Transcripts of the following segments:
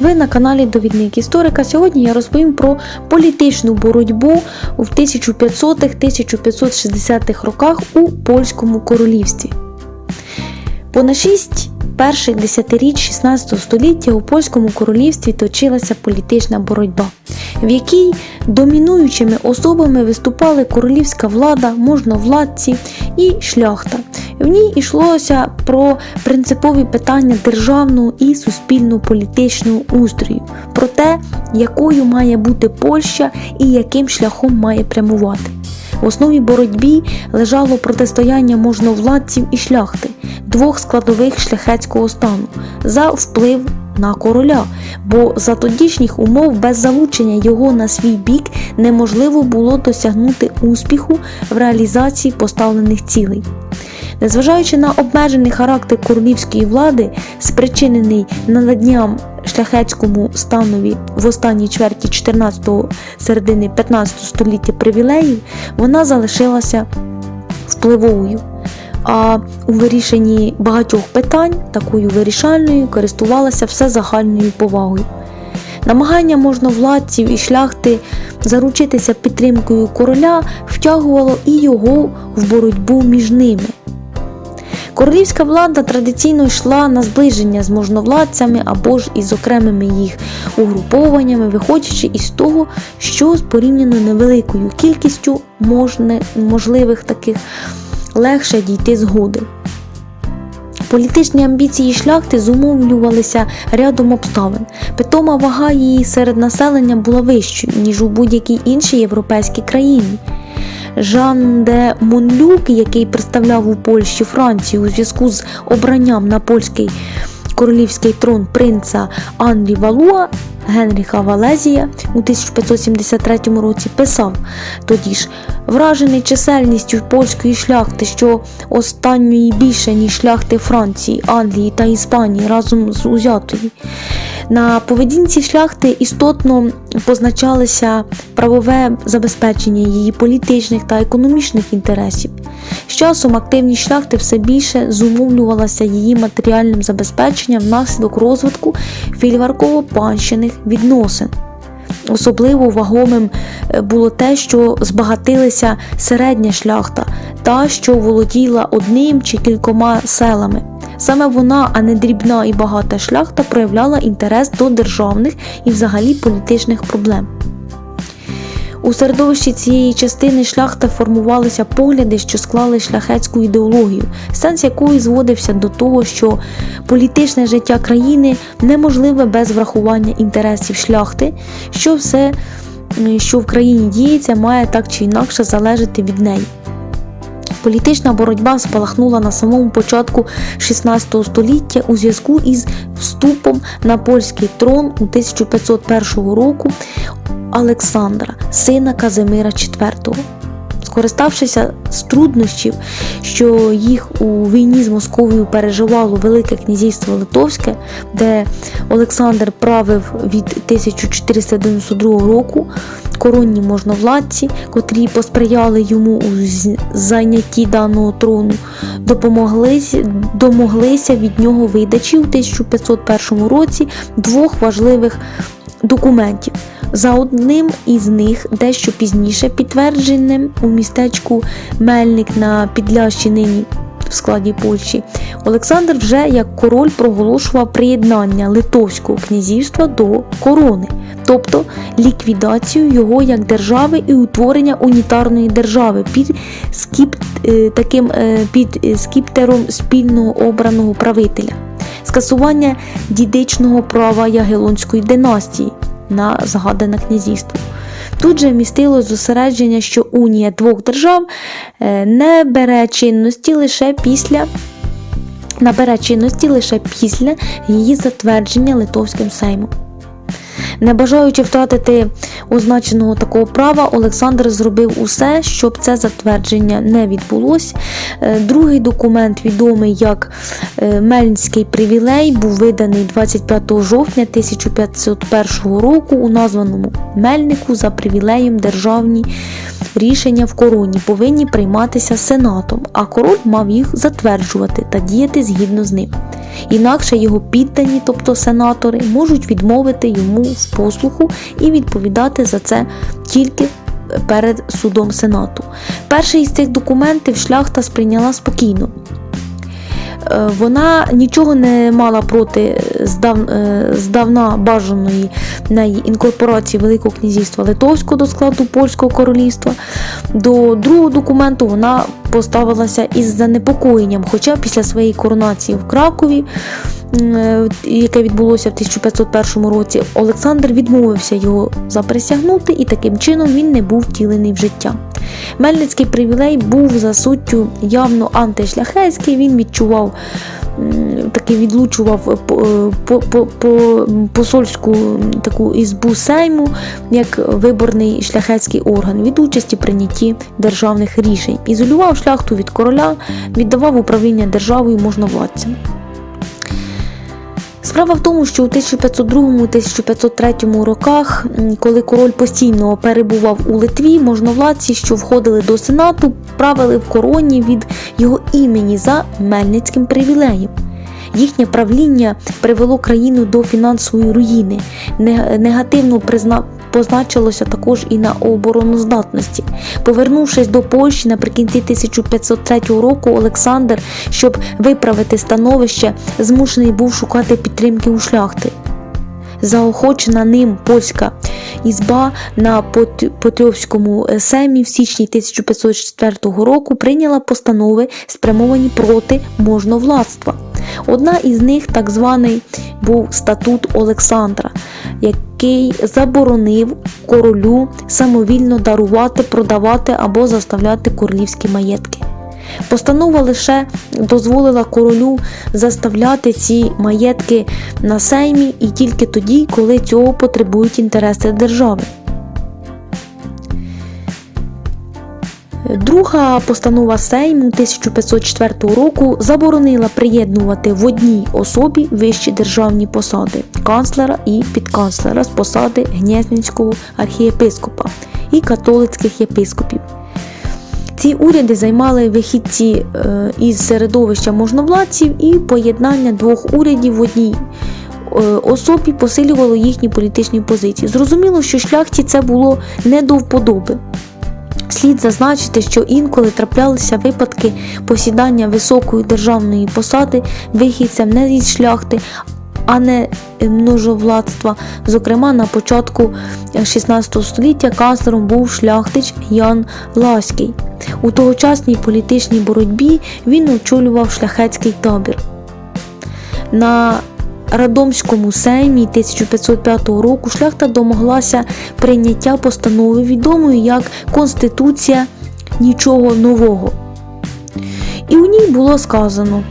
Ви на каналі Довідник Історика. Сьогодні я розповім про політичну боротьбу у 1500-1560-х роках у польському королівстві. Понад шість перших десятиріч 16 століття у польському королівстві точилася політична боротьба, в якій домінуючими особами виступали королівська влада, можновладці і шляхта. В ній йшлося про принципові питання державного і суспільно-політичного устрою, про те, якою має бути Польща і яким шляхом має прямувати. В основі боротьбі лежало протистояння можновладців і шляхти, двох складових шляхетського стану, за вплив на короля, бо за тодішніх умов без залучення його на свій бік неможливо було досягнути успіху в реалізації поставлених цілей. Незважаючи на обмежений характер королівської влади, спричинений наладням шляхетському станові в останній чверті 14-го середини 15 століття привілеїв, вона залишилася впливовою. А у вирішенні багатьох питань такою вирішальною користувалася все загальною повагою. Намагання можновладців і шляхти заручитися підтримкою короля втягувало і його в боротьбу між ними. Королівська влада традиційно йшла на зближення з можновладцями або ж із окремими їх угрупованнями, виходячи із того, що з порівняно невеликою кількістю можне, можливих таких легше дійти згоди. Політичні амбіції шляхти зумовлювалися рядом обставин. Питома вага її серед населення була вищою, ніж у будь-якій іншій європейській країні. Жан де Монлюк, який представляв у Польщі Францію у зв'язку з обранням на польський королівський трон принца Анрі Валуа Генріха Валезія у 1573 році, писав тоді ж, вражений чисельністю польської шляхти, що останньої більше, ніж шляхти Франції, Англії та Іспанії разом з узятої. На поведінці шляхти істотно позначалося правове забезпечення її політичних та економічних інтересів. З часом активність шляхти все більше зумовлювалася її матеріальним забезпеченням внаслідок розвитку фільварково-панщиних відносин. Особливо вагомим було те, що збагатилася середня шляхта, та, що володіла одним чи кількома селами. Саме вона, а не дрібна і багата шляхта, проявляла інтерес до державних і взагалі політичних проблем. У середовищі цієї частини шляхта формувалися погляди, що склали шляхетську ідеологію, сенс якої зводився до того, що політичне життя країни неможливе без врахування інтересів шляхти, що все, що в країні діється, має так чи інакше залежати від неї. Політична боротьба спалахнула на самому початку 16 століття у зв'язку із вступом на польський трон у 1501 року Олександра, сина Казимира IV. Скориставшися з труднощів, що їх у війні з Московією переживало Велике князівство Литовське, де Олександр правив від 1492 року, коронні можновладці, котрі посприяли йому у зайнятті даного трону, допомоглися, домоглися від нього видачі у 1501 році двох важливих документів. За одним із них, дещо пізніше, підтвердженим у містечку Мельник на Підлящі нині в складі Польщі, Олександр вже як король проголошував приєднання Литовського князівства до корони, тобто ліквідацію його як держави і утворення унітарної держави під скіп, таким під скіптером спільного обраного правителя, скасування дідичного права Ягелонської династії на згадане князівство. Тут же містило зосередження, що унія двох держав не бере чинності лише після набере чинності лише після її затвердження Литовським Сеймом. Не бажаючи втратити означеного такого права, Олександр зробив усе, щоб це затвердження не відбулося. Другий документ, відомий як Мельницький привілей, був виданий 25 жовтня 1501 року у названому Мельнику за привілеєм державні рішення в короні повинні прийматися сенатом, а король мав їх затверджувати та діяти згідно з ним. Інакше його піддані, тобто сенатори, можуть відмовити йому в послуху і відповідати за це тільки перед судом Сенату. Перший із цих документів шляхта сприйняла спокійно. Е, Вона нічого не мала проти здав, е, здавна бажаної неї інкорпорації Великого князівства Литовського до складу Польського королівства. До другого документу вона поставилася із занепокоєнням, хоча після своєї коронації в Кракові, е, яке відбулося в 1501 році, Олександр відмовився його заприсягнути, і таким чином він не був втілений в життя. Мельницький привілей був за суттю явно антишляхетський, він відчував таки відлучував по, по посольську таку ізбу сейму як виборний шляхетський орган від участі прийнятті державних рішень. Ізолював шляхту від короля, віддавав управління державою можновладцям. Справа в тому, що у 1502-1503 роках, коли король постійно перебував у Литві, можновладці, що входили до сенату, правили в короні від його імені за мельницьким привілеєм. Їхнє правління привело країну до фінансової руїни. Не- Негативно призна... позначилося також і на обороноздатності. Повернувшись до Польщі наприкінці 1503 року, Олександр, щоб виправити становище, змушений був шукати підтримки у шляхти. Заохочена ним польська ізба на Пот- Потрьовському сеймі в січні 1504 року прийняла постанови, спрямовані проти можновладства. Одна із них, так званий, був статут Олександра, який заборонив королю самовільно дарувати, продавати або заставляти королівські маєтки. Постанова лише дозволила королю заставляти ці маєтки на сеймі і тільки тоді, коли цього потребують інтереси держави. Друга постанова Сейму 1504 року заборонила приєднувати в одній особі вищі державні посади канцлера і підканцлера з посади Гнєзненського архієпископа і католицьких єпископів. Ці уряди займали вихідці е, із середовища можновладців, і поєднання двох урядів в одній е, особі посилювало їхні політичні позиції. Зрозуміло, що шляхті це було не до вподоби. Слід зазначити, що інколи траплялися випадки посідання високої державної посади вихідцям не із шляхти, а не множовладства. Зокрема, на початку 16 століття канцлером був шляхтич Ян Ласький. У тогочасній політичній боротьбі він очолював шляхетський табір. На Радомському сеймі 1505 року шляхта домоглася прийняття постанови відомої як Конституція нічого нового. І у ній було сказано: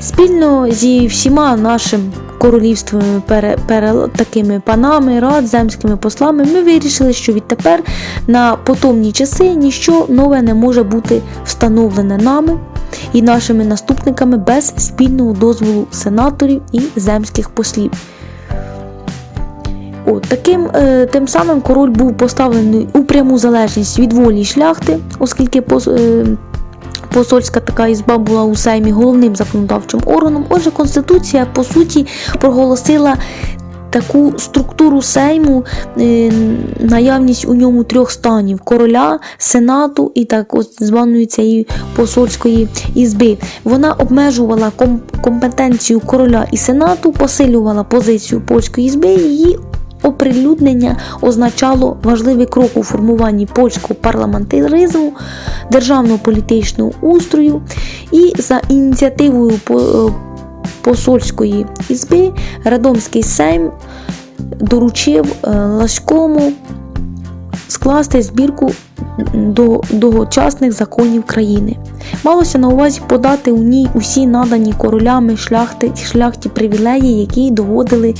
спільно зі всіма нашим королівствами, пере, пере, такими панами, рад, земськими послами, ми вирішили, що відтепер на потомні часи ніщо нове не може бути встановлене нами і нашими наступниками без спільного дозволу сенаторів і земських послів. От, таким, е, тим самим король був поставлений у пряму залежність від волі шляхти, оскільки пос, е, посольська така ізба була у Сеймі головним законодавчим органом. Отже, Конституція, по суті, проголосила таку структуру Сейму, е, наявність у ньому трьох станів: короля, сенату і так званої цієї посольської ізби. Вона обмежувала компетенцію короля і сенату, посилювала позицію польської ізби. Її оприлюднення означало важливий крок у формуванні польського парламентаризму, державного політичного устрою і за ініціативою по- е, посольської ізби Радомський Сейм доручив е, Лаському скласти збірку до довгочасних законів країни. Малося на увазі подати у ній усі надані королями шляхти, шляхті привілеї, які доводили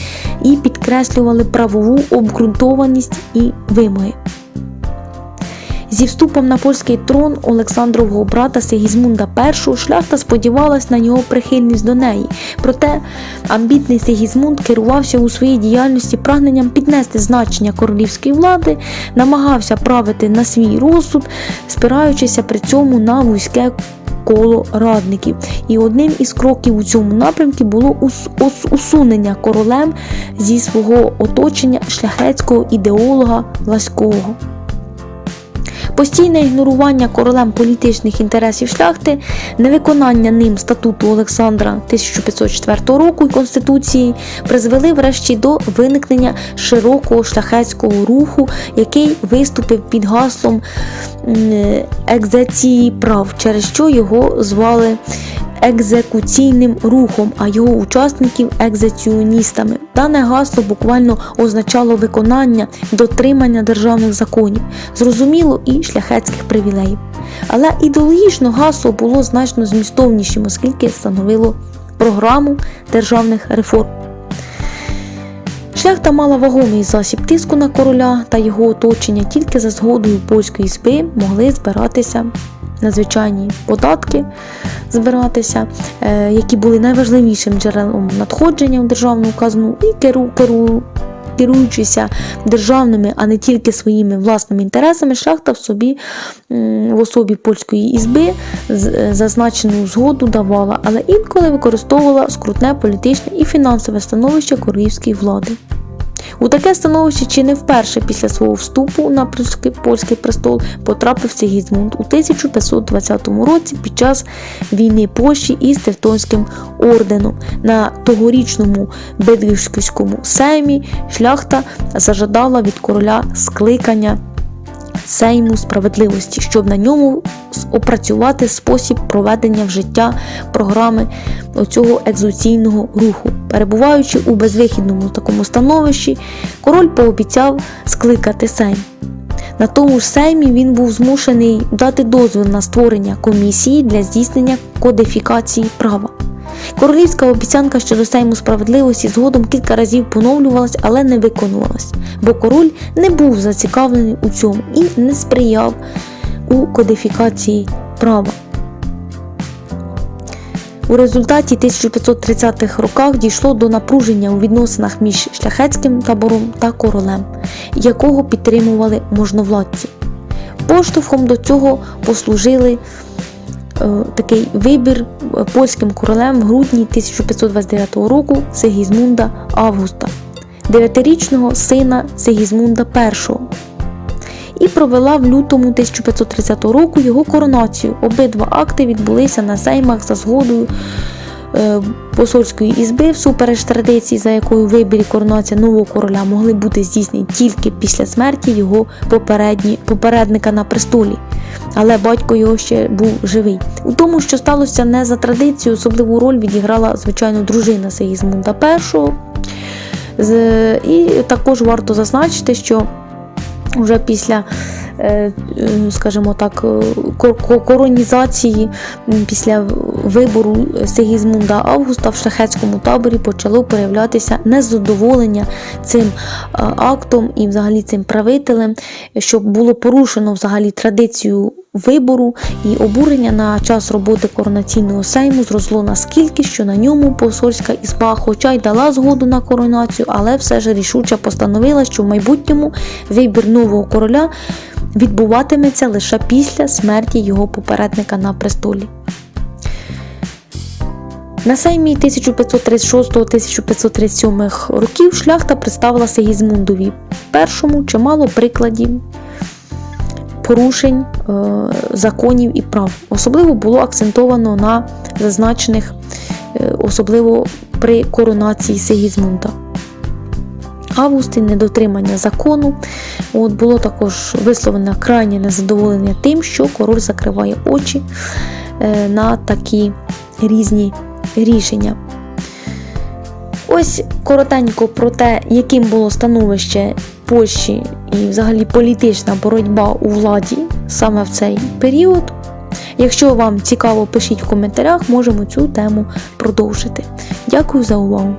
і підкреслювали правову обґрунтованість і вимоги. Зі вступом на польський трон Олександрового брата Сигізмунда І шляхта сподівалась на його прихильність до неї. Проте амбітний Сигізмунд керувався у своїй діяльності прагненням піднести значення королівської влади, намагався правити на свій розсуд, спираючися при цьому на вузьке коло радників. І одним із кроків у цьому напрямку було ус- ус- усунення королем зі свого оточення шляхетського ідеолога Ласького. Постійне ігнорування королем політичних інтересів шляхти, невиконання ним статуту Олександра 1504 року і Конституції призвели врешті до виникнення широкого шляхетського руху, який виступив під гаслом екзеції прав, через що його звали екзекуційним рухом, а його учасників екзеціоністами. Дане гасло буквально означало виконання, дотримання державних законів, зрозуміло і шляхетських привілеїв. Але ідеологічно гасло було значно змістовнішим, оскільки становило програму державних реформ. Шляхта мала вагомий засіб тиску на короля та його оточення, тільки за згодою польської СПИ могли збиратися надзвичайні податки, збиратися, е, які були найважливішим джерелом надходження в державну казну і керу, керу, керуючися державними, а не тільки своїми власними інтересами, шляхта в собі в особі польської ізби е, зазначену згоду давала, але інколи використовувала скрутне політичне і фінансове становище королівської влади. У таке становище чи не вперше після свого вступу на польський, престол потрапив Сігізмунд у 1520 році під час війни Польщі із Тевтонським орденом. На тогорічному Бедвівському сеймі шляхта зажадала від короля скликання Сейму справедливості, щоб на ньому опрацювати спосіб проведення в життя програми цього екзуційного руху. Перебуваючи у безвихідному такому становищі, король пообіцяв скликати Сейм. На тому ж сеймі він був змушений дати дозвіл на створення комісії для здійснення кодифікації права. Королівська обіцянка щодо Сейму справедливості згодом кілька разів поновлювалась, але не виконувалась, бо король не був зацікавлений у цьому і не сприяв у кодифікації права. У результаті 1530-х роках дійшло до напруження у відносинах між шляхетським табором та королем, якого підтримували можновладці. Поштовхом до цього послужили такий вибір е, польським королем в грудні 1529 року Сигізмунда Августа, дев'ятирічного сина Сигізмунда І, і провела в лютому 1530 року його коронацію. Обидва акти відбулися на сеймах за згодою е, посольської ізби, всупереч традиції, за якою вибір коронація нового короля могли бути здійснені тільки після смерті його попередника на престолі. Але батько його ще був живий. У тому, що сталося не за традицією, особливу роль відіграла, звичайно, дружина Сигізмунда І. І також варто зазначити, що вже після, е, скажімо так, е, коронізації, після вибору Сигізмунда Августа в шляхетському таборі почало проявлятися незадоволення цим актом і взагалі цим правителем, що було порушено взагалі традицію вибору і обурення на час роботи коронаційного сейму зросло наскільки, що на ньому посольська ізба, хоча й дала згоду на коронацію, але все ж рішуче постановила, що в майбутньому вибір нового короля відбуватиметься лише після смерті його попередника на престолі. На сеймі 1536-1537 років шляхта представила Сигізмундові першому чимало прикладів порушень е, законів і прав. Особливо було акцентовано на зазначених, е, особливо при коронації Сигізмунда. Августи недотримання закону. От було також висловлено крайнє незадоволення тим, що король закриває очі е, на такі різні рішення. Ось коротенько про те, яким було становище Польщі і взагалі політична боротьба у владі саме в цей період. Якщо вам цікаво, пишіть в коментарях, можемо цю тему продовжити. Дякую за увагу!